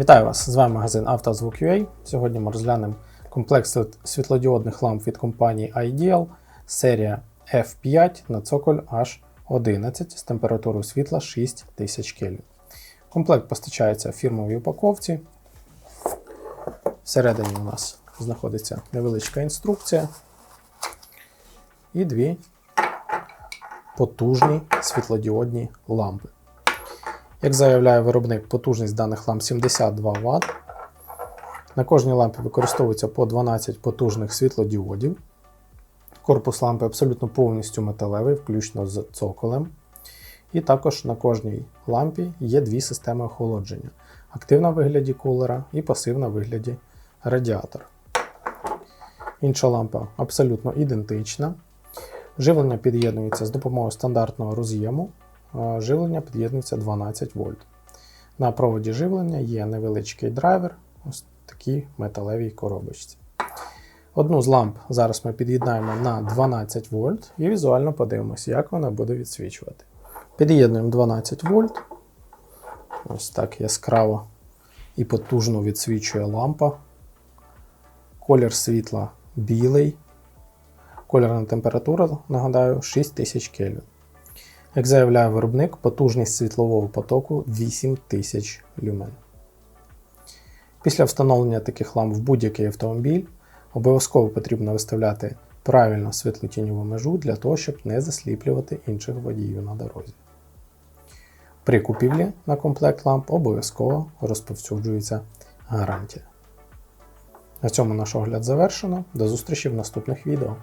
Вітаю вас! З вами магазин «Автозвук.UA». Сьогодні ми розглянемо комплект світлодіодних ламп від компанії Ideal, серія F5 на цоколь H11 з температурою світла 6000 Кельвін. Комплект постачається в фірмовій упаковці. Всередині у нас знаходиться невеличка інструкція і дві потужні світлодіодні лампи. Як заявляє виробник, потужність даних ламп 72 Вт. На кожній лампі використовується по 12 потужних світлодіодів. Корпус лампи абсолютно повністю металевий, включно з цоколем. І також на кожній лампі є дві системи охолодження: активна в вигляді кулера і пасивна в вигляді радіатора. Інша лампа абсолютно ідентична. Живлення під'єднується з допомогою стандартного роз'єму. Живлення під'єднується 12 вольт. На проводі живлення є невеличкий драйвер, ось такій металевій коробочці. Одну з ламп зараз ми під'єднаємо на 12 вольт і візуально подивимося, як вона буде відсвічувати. Під'єднуємо 12 вольт. Ось так яскраво і потужно відсвічує лампа. Колір світла білий. Кольорна температура, нагадаю, 6000 Кельвін. Як заявляє виробник, потужність світлового потоку 8000 люмен. Після встановлення таких ламп в будь-який автомобіль обов'язково потрібно виставляти правильно світлотіньову межу для того, щоб не засліплювати інших водіїв на дорозі. При купівлі на комплект ламп обов'язково розповсюджується гарантія. На цьому наш огляд завершено. До зустрічі в наступних відео.